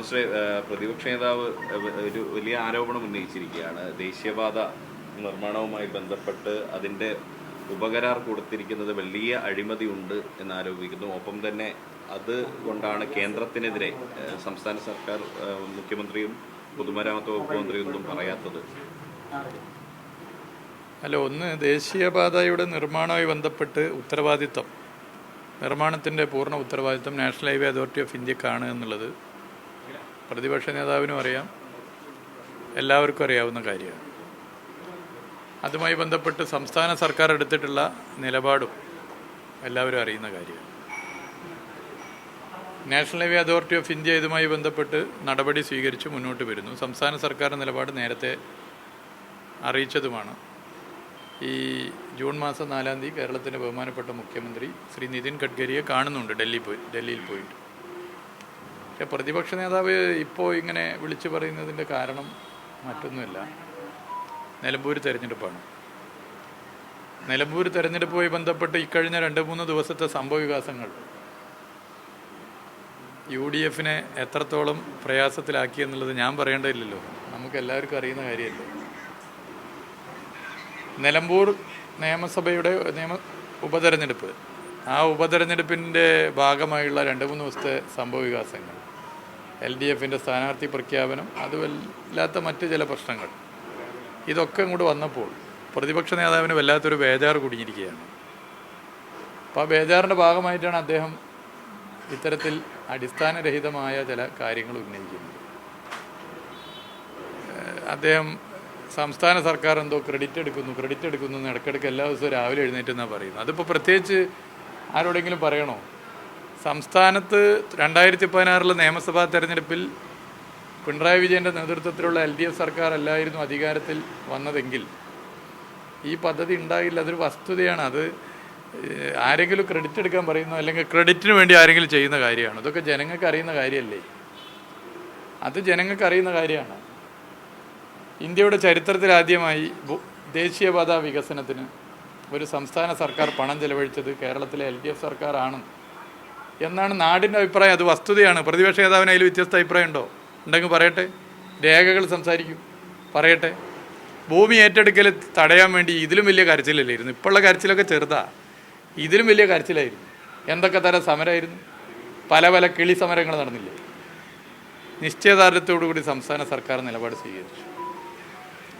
Mister പ്രതിപക്ഷ നേതാവ് ഒരു വലിയ ആരോപണം ഉന്നയിച്ചിരിക്കുകയാണ്. ദേശീയപാത നിർമ്മാണവുമായി ബന്ധപ്പെട്ട് അതിന്റെ ഉപകരാർ കൊടുത്തിരിക്കുന്നത് വലിയ അഴിമതി ഉണ്ട് എന്നാരോപിക്കുന്നു ഒപ്പം തന്നെ അത് കൊണ്ടാണ് കേന്ദ്രത്തിനെതിരെ സംസ്ഥാന സർക്കാർ മുഖ്യമന്ത്രിയും പൊതുമരാമത്ത് വകുപ്പ് മന്ത്രിയും ഒന്നും പറയാത്തത്. അല്ല ഒന്ന് ദേശീയപാതയുടെ നിർമ്മാണവുമായി ബന്ധപ്പെട്ട് ഉത്തരവാദിത്തം നിർമ്മാണത്തിന്റെ പൂർണ ഉത്തരവാദിത്തം നാഷണൽ ഹൈവേ അതോറിറ്റി ഓഫ് ഇന്ത്യക്കാണ് എന്നുള്ളത്. പ്രതിപക്ഷ നേതാവിനും അറിയാം. എല്ലാവർക്കും അറിയാവുന്ന കാര്യമാണ്. അതുമായി ബന്ധപ്പെട്ട് സംസ്ഥാന സർക്കാർ എടുത്തിട്ടുള്ള നിലപാടും എല്ലാവരും അറിയുന്ന കാര്യമാണ്. National highway authority of India ഇതുമായി ബന്ധപ്പെട്ട് നടപടി സ്വീകരിച്ച് മുന്നോട്ട് വരുന്നു. സംസ്ഥാന സർക്കാർ നിലപാട് നേരത്തെ അറിയിച്ചതുമാണ്. ഈ ജൂൺ മാസം നാലാം തീയതി കേരളത്തിന്റെ ബഹുമാനപ്പെട്ട മുഖ്യമന്ത്രി ശ്രീ നിതിൻ ഗഡ്കരിയെ കാണുന്നുണ്ട്. ഡൽഹി പോയി ഡൽഹിയിൽ പോയിട്ട്. പ്രതിപക്ഷ നേതാവ് ഇപ്പോൾ ഇങ്ങനെ വിളിച്ചു പറയുന്നതിന്റെ കാരണം മറ്റൊന്നുമില്ല. നിലമ്പൂർ തെരഞ്ഞെടുപ്പാണ്. നിലമ്പൂർ തെരഞ്ഞെടുപ്പുമായി ബന്ധപ്പെട്ട് ഇക്കഴിഞ്ഞ രണ്ട് മൂന്ന് ദിവസത്തെ സംഭവവികാസങ്ങൾ യു ഡി എഫിനെ എത്രത്തോളം പ്രയാസത്തിലാക്കി എന്നുള്ളത് ഞാൻ പറയേണ്ടതില്ലല്ലോ. നമുക്ക് എല്ലാവർക്കും അറിയുന്ന കാര്യമല്ലേ? നിലമ്പൂർ നിയമസഭയുടെ നിയമ ഉപതെരഞ്ഞെടുപ്പ്. ആ ഉപതെരഞ്ഞെടുപ്പിന്റെ ഭാഗമായുള്ള രണ്ട് മൂന്ന് ദിവസത്തെ സംഭവ വികാസങ്ങൾ. എൽ ഡി എഫിന്റെ സ്ഥാനാർത്ഥി പ്രഖ്യാപനം അതുമല്ലാത്ത മറ്റ് ചില പ്രശ്നങ്ങൾ. ഇതൊക്കെ ഇങ്ങോട്ട് വന്നപ്പോൾ പ്രതിപക്ഷ നേതാവിന് വല്ലാത്തൊരു ബേജാറ് കുടിഞ്ഞിരിക്കുകയാണ്. അപ്പോൾ ആ ബേജാറിന്റെ ഭാഗമായിട്ടാണ് അദ്ദേഹം ഇത്തരത്തിൽ അടിസ്ഥാനരഹിതമായ ചില കാര്യങ്ങൾ ഉന്നയിക്കുന്നത്. അദ്ദേഹം സംസ്ഥാന സർക്കാർ എന്തോ ക്രെഡിറ്റ് എടുക്കുന്നു ക്രെഡിറ്റ് എടുക്കുന്നു എന്ന് ഇടയ്ക്കിടയ്ക്ക് എല്ലാ ദിവസവും രാവിലെ എഴുന്നേറ്റെന്നാണ് പറയുന്നത്. അതിപ്പോൾ പ്രത്യേകിച്ച് ആരോടെങ്കിലും പറയണോ? സംസ്ഥാനത്ത് രണ്ടായിരത്തി പതിനാറിലെ നിയമസഭാ തെരഞ്ഞെടുപ്പിൽ പിണറായി വിജയന്റെ നേതൃത്വത്തിലുള്ള എൽ ഡി എഫ് സർക്കാർ അല്ലായിരുന്നു അധികാരത്തിൽ വന്നതെങ്കിൽ ഈ പദ്ധതി ഉണ്ടായില്ല അതൊരു വസ്തുതയാണ്. അത് ആരെങ്കിലും ക്രെഡിറ്റ് എടുക്കാൻ പറയുന്നു അല്ലെങ്കിൽ ക്രെഡിറ്റിന് വേണ്ടി ആരെങ്കിലും ചെയ്യുന്ന കാര്യമാണ്. ഇതൊക്കെ ജനങ്ങൾക്ക് അറിയുന്ന കാര്യമല്ലേ അത് ജനങ്ങൾക്ക് അറിയുന്ന കാര്യമാണ്. ഇന്ത്യയുടെ ചരിത്രത്തിൽ ആദ്യമായി ദേശീയപാത വികസനത്തിന് ഒരു സംസ്ഥാന സർക്കാർ പണം ചെലവഴിച്ചത് കേരളത്തിലെ എൽ ഡി എഫ് സർക്കാരാണ്. എന്നാണ് നാടിന്റെ അഭിപ്രായം. അത് വസ്തുതയാണ്. പ്രതിപക്ഷ നേതാവിന് അതിൽ വ്യത്യസ്ത അഭിപ്രായം ഉണ്ടോ ഉണ്ടെങ്കിൽ പറയട്ടെ. രേഖകൾ സംസാരിക്കും. പറയട്ടെ. ഭൂമി ഏറ്റെടുക്കൽ തടയാൻ വേണ്ടി ഇതിലും വലിയ കരച്ചിലല്ലായിരുന്നു. ഇപ്പോഴുള്ള കരച്ചിലൊക്കെ ചെറുതാ. ഇതിലും വലിയ കരച്ചിലായിരുന്നു. എന്തൊക്കെ തരം സമരമായിരുന്നു? പല പല കിളി സമരങ്ങൾ നടന്നില്ലേ? നിശ്ചയദാർഢ്യത്തോടുകൂടി സംസ്ഥാന സർക്കാർ നിലപാട് സ്വീകരിച്ചു.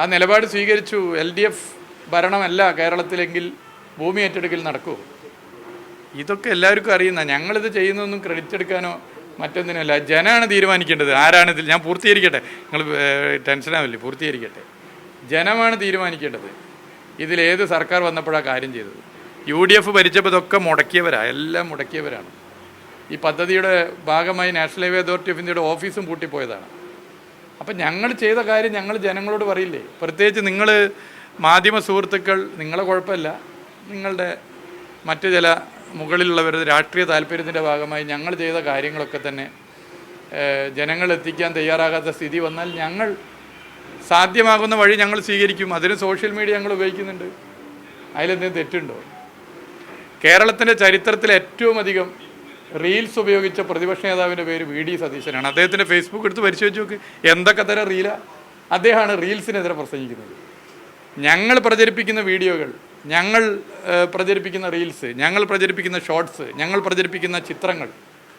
ആ നിലപാട് സ്വീകരിച്ചു. എൽ ഡി എഫ് ഭരണമല്ല കേരളത്തിലെങ്കിൽ ഭൂമി ഏറ്റെടുക്കൽ നടക്കുമോ ഇതൊക്കെ എല്ലാവർക്കും അറിയുന്ന ഞങ്ങളിത് ചെയ്യുന്നൊന്നും ക്രെഡിറ്റ് എടുക്കാനോ മറ്റൊന്നിനല്ല. ജനമാണ് തീരുമാനിക്കേണ്ടത്. ആരാണ് ഇതിൽ ഞാൻ പൂർത്തീകരിക്കട്ടെ. നിങ്ങൾ ടെൻഷനാവില്ലേ പൂർത്തീകരിക്കട്ടെ. ജനമാണ് തീരുമാനിക്കേണ്ടത്. ഇതിലേത് സർക്കാർ വന്നപ്പോഴാണ് കാര്യം ചെയ്തത്? യു ഡി എഫ് ഭരിച്ചപ്പോൾ ഇതൊക്കെ മുടക്കിയവരാണ് എല്ലാം മുടക്കിയവരാണ്. ഈ പദ്ധതിയുടെ ഭാഗമായി നാഷണൽ ഹൈവേ അതോറിറ്റി ഓഫ് ഇന്ത്യയുടെ ഓഫീസും പൂട്ടിപ്പോയതാണ്. അപ്പം ഞങ്ങൾ ചെയ്ത കാര്യം ഞങ്ങൾ ജനങ്ങളോട് പറയില്ലേ? പ്രത്യേകിച്ച് നിങ്ങൾ മാധ്യമ സുഹൃത്തുക്കൾ നിങ്ങളെ കുഴപ്പമില്ല. നിങ്ങളുടെ മറ്റു ചില മുകളിലുള്ളവരുടെ രാഷ്ട്രീയ താല്പര്യത്തിന്റെ ഭാഗമായി ഞങ്ങൾ ചെയ്ത കാര്യങ്ങളൊക്കെ തന്നെ ജനങ്ങൾ എത്തിക്കാൻ തയ്യാറാകാത്ത സ്ഥിതി വന്നാൽ ഞങ്ങൾ സാധ്യമാകുന്ന വഴി ഞങ്ങൾ സ്വീകരിക്കും. അതിന് സോഷ്യൽ മീഡിയ ഞങ്ങൾ ഉപയോഗിക്കുന്നുണ്ട്. അതിലെന്തെങ്കിലും തെറ്റുണ്ടോ? കേരളത്തിന്റെ ചരിത്രത്തിൽ ഏറ്റവും അധികം റീൽസ് ഉപയോഗിച്ച പ്രതിപക്ഷ നേതാവിന്റെ പേര് വി ഡി സതീശനാണ്. അദ്ദേഹത്തിന്റെ ഫേസ്ബുക്ക് എടുത്ത് പരിശോധിച്ച് നോക്ക് എന്തൊക്കെ തരം റീലാണ് അദ്ദേഹമാണ് റീൽസിനെതിരെ പ്രസംഗിക്കുന്നത്. ഞങ്ങൾ പ്രചരിപ്പിക്കുന്ന വീഡിയോകൾ ഞങ്ങൾ പ്രചരിപ്പിക്കുന്ന റീൽസ് ഞങ്ങൾ പ്രചരിപ്പിക്കുന്ന ഷോർട്സ് ഞങ്ങൾ പ്രചരിപ്പിക്കുന്ന ചിത്രങ്ങൾ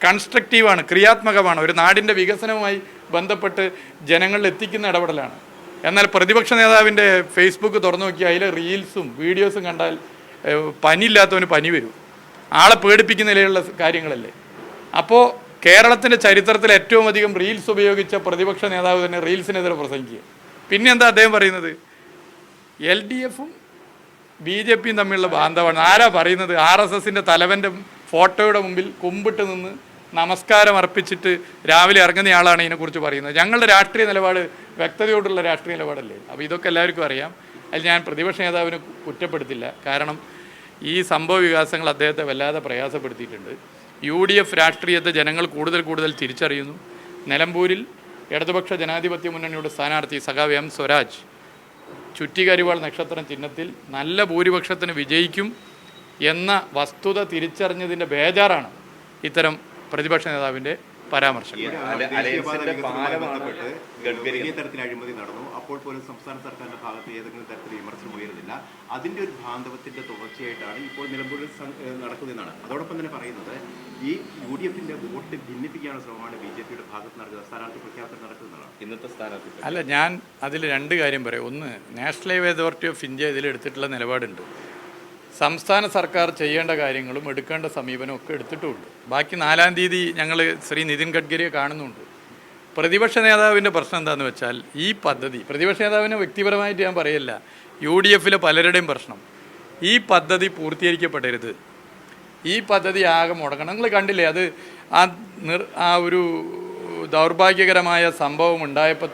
കൺസ്ട്രക്റ്റീവാണ് ക്രിയാത്മകമാണ്. ഒരു നാടിന്റെ വികസനവുമായി ബന്ധപ്പെട്ട് ജനങ്ങളിൽ എത്തിക്കുന്ന ഇടപെടലാണ്. എന്നാൽ പ്രതിപക്ഷ നേതാവിന്റെ ഫേസ്ബുക്ക് തുറന്നു നോക്കിയാൽ അതിലെ റീൽസും വീഡിയോസും കണ്ടാൽ പനിയില്ലാത്തവന് പനി വരും. ആളെ പേടിപ്പിക്കുന്ന നിലയിലുള്ള കാര്യങ്ങളല്ലേ. അപ്പോൾ കേരളത്തിന്റെ ചരിത്രത്തിൽ ഏറ്റവും അധികം റീൽസ് ഉപയോഗിച്ച പ്രതിപക്ഷ നേതാവ് തന്നെ റീൽസിനെതിരെ പ്രസംഗിക്കുക. പിന്നെന്താ അദ്ദേഹം പറയുന്നത്? എൽ ഡി എഫും ബി ജെ പിയും തമ്മിലുള്ള ബാന്ധവമാണ് ആരാ പറയുന്നത്? ആർ എസ് എസിന്റെ തലവന്റെ ഫോട്ടോയുടെ മുമ്പിൽ കുമ്പിട്ട് നിന്ന് നമസ്കാരം അർപ്പിച്ചിട്ട് രാവിലെ ഇറങ്ങുന്നയാളാണ് ഇതിനെക്കുറിച്ച് പറയുന്നത്. ഞങ്ങളുടെ രാഷ്ട്രീയ നിലപാട് വ്യക്തതയോടുള്ള രാഷ്ട്രീയ നിലപാടല്ലേ? അപ്പോൾ ഇതൊക്കെ എല്ലാവർക്കും അറിയാം. അതിൽ ഞാൻ പ്രതിപക്ഷ നേതാവിനെ കുറ്റപ്പെടുത്തില്ല. കാരണം ഈ സംഭവ വികാസങ്ങൾ അദ്ദേഹത്തെ വല്ലാതെ പ്രയാസപ്പെടുത്തിയിട്ടുണ്ട്. യു ഡി എഫ് രാഷ്ട്രീയത്തെ ജനങ്ങൾ കൂടുതൽ കൂടുതൽ തിരിച്ചറിയുന്നു. നിലമ്പൂരിൽ ഇടതുപക്ഷ ജനാധിപത്യ മുന്നണിയുടെ സ്ഥാനാർത്ഥി സഖാവ് എം സ്വരാജ് ചുറ്റികരിവാൾ നക്ഷത്രം ചിഹ്നത്തിൽ നല്ല ഭൂരിപക്ഷത്തിന് വിജയിക്കും എന്ന വസ്തുത തിരിച്ചറിഞ്ഞതിന്റെ ബേജാറാണ് ഇത്തരം പ്രതിപക്ഷ നേതാവിന്റെ പരാമർശം അപ്പോൾ പോലും സംസ്ഥാന സർക്കാരിന്റെ ഭാഗത്ത് ഏതെങ്കിലും തരത്തിൽ വിമർശനം ഉയരുന്നില്ല. അതിന്റെ ഒരു ഭാന്തവത്തിന്റെ തുടർച്ചയായിട്ടാണ് ഇപ്പോൾ നിലമ്പൂരിൽ നടക്കുന്നതെന്നാണ്. അതോടൊപ്പം തന്നെ പറയുന്നത് ഈ യു ഡി എഫിന്റെ വോട്ട് ഭിന്നിപ്പിക്കാനുള്ള ശ്രമമാണ് ബി ജെ പിയുടെ ഭാഗത്ത് നടക്കുന്നത് സ്ഥാനാർത്ഥി പ്രഖ്യാപനം നടക്കുന്നതാണ്. ഇന്നത്തെ സ്ഥാനാർത്ഥി അല്ല ഞാൻ അതിൽ രണ്ട് കാര്യം പറയാം. ഒന്ന് national highway authority of India ഇതിൽ എടുത്തിട്ടുള്ള നിലപാടുണ്ട്. സംസ്ഥാന സർക്കാർ ചെയ്യേണ്ട കാര്യങ്ങളും എടുക്കേണ്ട സമീപനവും ഒക്കെ എടുത്തിട്ടുമുണ്ട്. ബാക്കി നാലാം തീയതി ഞങ്ങൾ ശ്രീ നിതിൻ ഗഡ്കരിയെ കാണുന്നുണ്ട്. പ്രതിപക്ഷ നേതാവിന്റെ പ്രശ്നം എന്താണെന്ന് വെച്ചാൽ ഈ പദ്ധതി പ്രതിപക്ഷ നേതാവിനെ വ്യക്തിപരമായിട്ട് ഞാൻ പറയില്ല യു ഡി എഫിലെ പലരുടെയും പ്രശ്നം. ഈ പദ്ധതി പൂർത്തീകരിക്കപ്പെടരുത്. ഈ പദ്ധതി ആകെ മുടങ്ങണം. നിങ്ങൾ കണ്ടില്ലേ അത് ആ നിർ ആ ഒരു ദൗർഭാഗ്യകരമായ സംഭവം ഉണ്ടായപ്പോൾ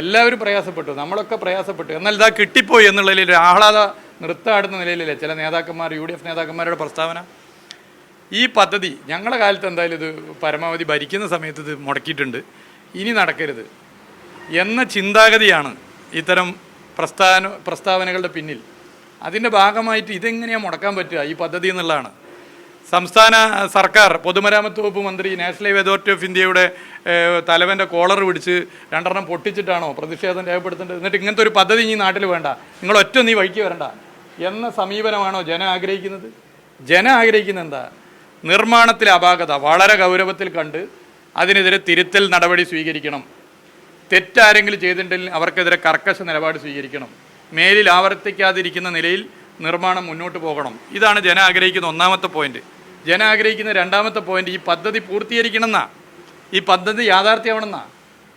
എല്ലാവരും പ്രയാസപ്പെട്ടു. നമ്മളൊക്കെ പ്രയാസപ്പെട്ടു. എന്നാൽ ഇതാ കിട്ടിപ്പോയി എന്നുള്ളതിൽ ഒരു ആഹ്ലാദ നൃത്താടുന്ന നിലയിലല്ലേ ചില നേതാക്കന്മാർ യു ഡി എഫ് നേതാക്കന്മാരുടെ പ്രസ്താവന? ഈ പദ്ധതി ഞങ്ങളുടെ കാലത്ത് എന്തായാലും ഇത് പരമാവധി ഭരിക്കുന്ന സമയത്ത് ഇത് മുടക്കിയിട്ടുണ്ട്. ഇനി നടക്കരുത് എന്ന ചിന്താഗതിയാണ് ഇത്തരം പ്രസ്ഥാന പ്രസ്താവനകളുടെ പിന്നിൽ. അതിന്റെ ഭാഗമായിട്ട് ഇതെങ്ങനെയാണ് മുടക്കാൻ പറ്റുക ഈ പദ്ധതി എന്നുള്ളതാണ്. സംസ്ഥാന സർക്കാർ പൊതുമരാമത്ത് വകുപ്പ് മന്ത്രി നാഷണൽ ഹൈവേ അതോറിറ്റി ഓഫ് ഇന്ത്യയുടെ തലവന്റെ കോളർ പിടിച്ച് രണ്ടെണ്ണം പൊട്ടിച്ചിട്ടാണോ പ്രതിഷേധം രേഖപ്പെടുത്തേണ്ടത്? എന്നിട്ട് ഇങ്ങനത്തെ ഒരു പദ്ധതി ഈ നാട്ടിൽ വേണ്ട. നിങ്ങൾ ഒറ്റ നീ വഴിക്ക് വരണ്ട. എന്ന സമീപനമാണോ ജനം ആഗ്രഹിക്കുന്നത്? ജനം ആഗ്രഹിക്കുന്നത് എന്താ? നിർമ്മാണത്തിലെ അപാകത വളരെ ഗൗരവത്തിൽ കണ്ട് അതിനെതിരെ തിരുത്തൽ നടപടി സ്വീകരിക്കണം. തെറ്റാരെങ്കിലും ചെയ്തിട്ടുണ്ടെങ്കിൽ അവർക്കെതിരെ കർക്കശ നിലപാട് സ്വീകരിക്കണം. മേലിൽ ആവർത്തിക്കാതിരിക്കുന്ന നിലയിൽ നിർമ്മാണം മുന്നോട്ട് പോകണം. ഇതാണ് ജനം ആഗ്രഹിക്കുന്ന ഒന്നാമത്തെ പോയിന്റ്. ജനം ആഗ്രഹിക്കുന്ന രണ്ടാമത്തെ പോയിന്റ് ഈ പദ്ധതി പൂർത്തീകരിക്കണമെന്നാ? ഈ പദ്ധതി യാഥാർത്ഥ്യമാണെന്നാ?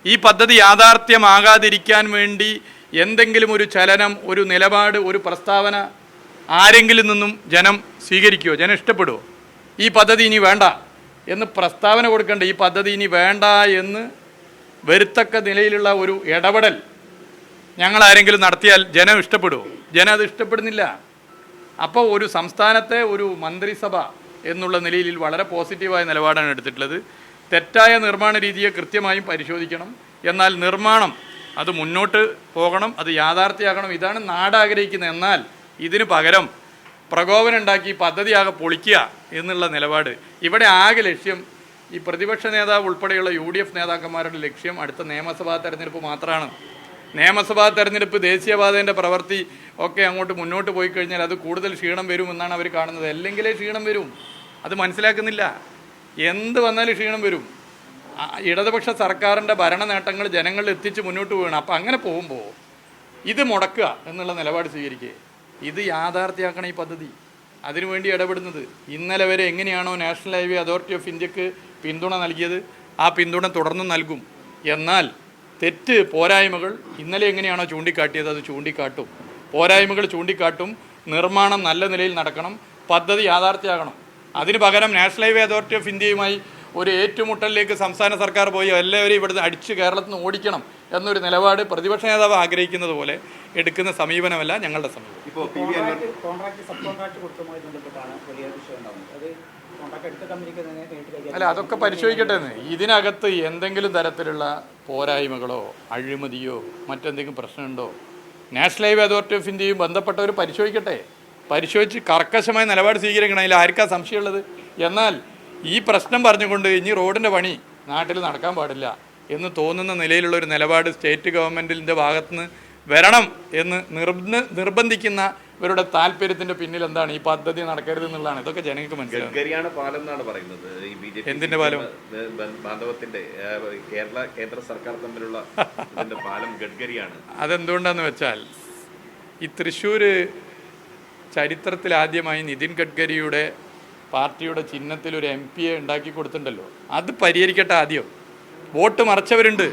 ഈ പദ്ധതി യാഥാർത്ഥ്യമാകാതിരിക്കാൻ വേണ്ടി എന്തെങ്കിലും ഒരു ചലനം ഒരു നിലപാട് ഒരു പ്രസ്താവന ആരെങ്കിലും നിന്നും ജനം സ്വീകരിക്കുമോ ജനം ഇഷ്ടപ്പെടുമോ ഈ പദ്ധതി ഇനി വേണ്ട. എന്ന് പ്രസ്താവന കൊടുക്കേണ്ട ഈ പദ്ധതി ഇനി വേണ്ട എന്ന് വരുത്തക്ക നിലയിലുള്ള ഒരു ഇടപെടൽ ഞങ്ങൾ ആരെങ്കിലും നടത്തിയാൽ ജനം ഇഷ്ടപ്പെടുമോ ജനം അത് ഇഷ്ടപ്പെടുന്നില്ല. അപ്പോൾ ഒരു സംസ്ഥാനത്തെ ഒരു മന്ത്രിസഭ എന്നുള്ള നിലയിൽ വളരെ പോസിറ്റീവായ നിലപാടാണ് എടുത്തിട്ടുള്ളത്. തെറ്റായ നിർമ്മാണ രീതിയെ കൃത്യമായും പരിശോധിക്കണം. എന്നാൽ നിർമ്മാണം അത് മുന്നോട്ട് പോകണം അത് യാഥാർത്ഥ്യമാകണം. ഇതാണ് നാട് ആഗ്രഹിക്കുന്നത് എന്നാൽ ഇതിന് പകരം പ്രകോപനം ഉണ്ടാക്കി പദ്ധതിയാകെ പൊളിക്കുക. എന്നുള്ള നിലപാട്. ഇവിടെ ആകെ ലക്ഷ്യം ഈ പ്രതിപക്ഷ നേതാവ് ഉൾപ്പെടെയുള്ള യു ഡി എഫ് നേതാക്കന്മാരുടെ ലക്ഷ്യം അടുത്ത നിയമസഭാ തെരഞ്ഞെടുപ്പ് മാത്രമാണ് നിയമസഭാ തെരഞ്ഞെടുപ്പ് ദേശീയപാതേന്റെ പ്രവൃത്തി ഒക്കെ അങ്ങോട്ട് മുന്നോട്ട് പോയി കഴിഞ്ഞാൽ അത് കൂടുതൽ ക്ഷീണം വരുമെന്നാണ് അവർ കാണുന്നത്. അല്ലെങ്കിലേ ക്ഷീണം വരും. അത് മനസ്സിലാക്കുന്നില്ല. എന്ത് വന്നാലും ക്ഷീണം വരും. ഇടതുപക്ഷ സർക്കാരിന്റെ ഭരണ നേട്ടങ്ങൾ ജനങ്ങളിൽ എത്തിച്ച് മുന്നോട്ട് പോകണം അപ്പം അങ്ങനെ പോകുമ്പോൾ ഇത് മുടക്കുക എന്നുള്ള നിലപാട് സ്വീകരിക്കുക. ഇത് യാഥാർത്ഥ്യമാക്കണം ഈ പദ്ധതി. അതിനുവേണ്ടി ഇടപെടുന്നത്. ഇന്നലെ വരെ എങ്ങനെയാണോ നാഷണൽ ഹൈവേ അതോറിറ്റി ഓഫ് ഇന്ത്യയ്ക്ക് പിന്തുണ നൽകിയത് ആ പിന്തുണ തുടർന്നും നൽകും. എന്നാൽ തെറ്റ് പോരായ്മകൾ ഇന്നലെ എങ്ങനെയാണോ ചൂണ്ടിക്കാട്ടിയത് അത് ചൂണ്ടിക്കാട്ടും. പോരായ്മകൾ ചൂണ്ടിക്കാട്ടും നിർമ്മാണം നല്ല നിലയിൽ നടക്കണം പദ്ധതി യാഥാർത്ഥ്യമാകണം അതിന് പകരം നാഷണൽ ഹൈവേ അതോറിറ്റി ഓഫ് ഇന്ത്യയുമായി ഒരു ഏറ്റുമുട്ടലിലേക്ക് സംസ്ഥാന സർക്കാർ പോയി എല്ലാവരെയും ഇവിടുന്ന് അടിച്ച് കേരളത്തിൽ നിന്ന് ഓടിക്കണം എന്നൊരു നിലപാട് പ്രതിപക്ഷ നേതാവ് ആഗ്രഹിക്കുന്നത് പോലെ എടുക്കുന്ന സമീപനമല്ല ഞങ്ങളുടെ സമീപനം. ഇപ്പോൾ അല്ല അതൊക്കെ പരിശോധിക്കട്ടെ എന്ന്. ഇതിനകത്ത് എന്തെങ്കിലും തരത്തിലുള്ള പോരായ്മകളോ അഴിമതിയോ മറ്റെന്തെങ്കിലും പ്രശ്നമുണ്ടോ? നാഷണൽ ഹൈവേ അതോറിറ്റി ഓഫ് ഇന്ത്യയും ബന്ധപ്പെട്ടവർ പരിശോധിക്കട്ടെ. പരിശോധിച്ച് കർക്കശമായ നിലപാട് സ്വീകരിക്കണം. അതിൽ ആർക്കാ സംശയമുള്ളത്? എന്നാൽ ഈ പ്രശ്നം പറഞ്ഞുകൊണ്ട് ഇനി റോഡിന്റെ പണി നാട്ടിൽ നടക്കാൻ പാടില്ല എന്ന് തോന്നുന്ന നിലയിലുള്ള ഒരു നിലപാട് സ്റ്റേറ്റ് ഗവൺമെന്റിന്റെ ഭാഗത്തുനിന്ന് വരണം എന്ന് നിർബന്ധ നിർബന്ധിക്കുന്ന ഇവരുടെ താല്പര്യത്തിന്റെ പിന്നിൽ എന്താണ്? ഈ പദ്ധതി നടക്കരുത് എന്നുള്ളതാണ്. ഇതൊക്കെ ജനങ്ങൾക്ക് മനസ്സിലാവും. പാലം എന്നാണ് പറയുന്നത്. എന്തിന്റെ പാലം? ബാന്ധവത്തിന്റെ കേരള കേന്ദ്ര സർക്കാർ തമ്മിലുള്ള പാലം ഗഡ്കരിയാണ്. അതെന്തുകൊണ്ടാന്ന് വെച്ചാൽ ഈ തൃശ്ശൂർ ചരിത്രത്തിൽ ആദ്യമായി നിതിൻ ഗഡ്കരിയുടെ പാർട്ടിയുടെ ചിഹ്നത്തിൽ ഒരു എം പിയെ ഉണ്ടാക്കി കൊടുത്തിട്ടുണ്ടല്ലോ. അത് പരിഹരിക്കട്ടെ ആദ്യം. വോട്ട് മറച്ചവരുണ്ട്.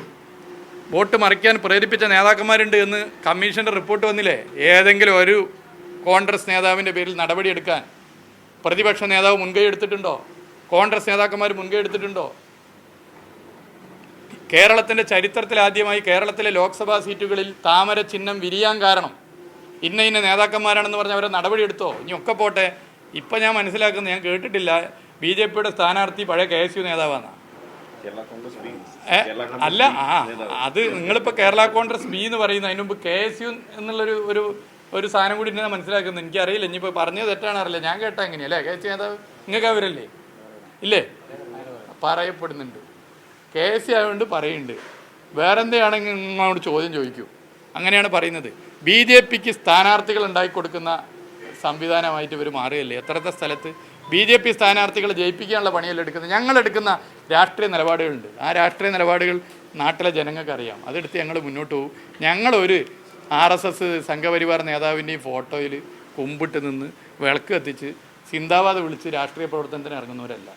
വോട്ട് മറിക്കാൻ പ്രേരിപ്പിച്ച നേതാക്കന്മാരുണ്ട് എന്ന് കമ്മീഷന്റെ റിപ്പോർട്ട് വന്നില്ലേ? ഏതെങ്കിലും ഒരു കോൺഗ്രസ് നേതാവിന്റെ പേരിൽ നടപടിയെടുക്കാൻ പ്രതിപക്ഷ നേതാവ് മുൻകൈ എടുത്തിട്ടുണ്ടോ? കോൺഗ്രസ് നേതാക്കന്മാർ മുൻകൈ എടുത്തിട്ടുണ്ടോ? കേരളത്തിന്റെ ചരിത്രത്തിൽ ആദ്യമായി കേരളത്തിലെ ലോക്സഭാ സീറ്റുകളിൽ താമര ചിഹ്നം വിരിയാൻ കാരണം ഇന്ന ഇന്ന നേതാക്കന്മാരാണെന്ന് പറഞ്ഞ് അവരെ നടപടിയെടുത്തോ ഇനി ഒക്കെ പോട്ടെ. ഇപ്പം ഞാൻ മനസ്സിലാക്കുന്നത് ഞാൻ കേട്ടിട്ടില്ല. ബി ജെ പിയുടെ സ്ഥാനാർത്ഥി പഴയ കെ എസ് യു നേതാവാണ് അല്ല ആ അത് നിങ്ങളിപ്പോൾ കേരള കോൺഗ്രസ് ബി എന്ന് പറയുന്നത് അതിന് മുമ്പ് കെ എസ് യു എന്നുള്ളൊരു ഒരു ഒരു സാധനം കൂടി ഉണ്ടെന്ന് മനസ്സിലാക്കുന്നത് എനിക്കറിയില്ല ഇനിയിപ്പോൾ പറഞ്ഞത് തെറ്റാണ് അറിയില്ല. ഞാൻ കേട്ടാ എങ്ങനെയല്ലേ കെ എസ് നേതാവ്? നിങ്ങൾക്ക് അവരല്ലേ? ഇല്ലേ? പറയപ്പെടുന്നുണ്ട്. കെ എസ് സി ആയതുകൊണ്ട് പറയുന്നുണ്ട്. വേറെ എന്തെയാണെങ്കിൽ നിങ്ങളോട് ചോദ്യം ചോദിക്കൂ. അങ്ങനെയാണ് പറയുന്നത്. ബി ജെ പിക്ക് സ്ഥാനാർത്ഥികൾ ഉണ്ടാക്കി കൊടുക്കുന്ന സംവിധാനമായിട്ട് ഇവർ മാറുകയല്ലേ? എത്രത്തെ സ്ഥലത്ത് ബി ജെ പി സ്ഥാനാർത്ഥികളെ ജയിപ്പിക്കാനുള്ള പണിയല്ല എടുക്കുന്നത്? ഞങ്ങളെടുക്കുന്ന രാഷ്ട്രീയ നിലപാടുകളുണ്ട്. ആ രാഷ്ട്രീയ നിലപാടുകൾ നാട്ടിലെ ജനങ്ങൾക്ക് അറിയാം അതെടുത്ത് ഞങ്ങൾ മുന്നോട്ട് പോകും. ഞങ്ങളൊരു ആർ എസ് എസ് സംഘപരിവാർ നേതാവിന്റെയും ഫോട്ടോയിൽ കുമ്പിട്ട് നിന്ന് വിളക്ക് കത്തിച്ച് സിന്ദാബാദ് വിളിച്ച് രാഷ്ട്രീയ പ്രവർത്തനത്തിന് ഇറങ്ങുന്നവരല്ല.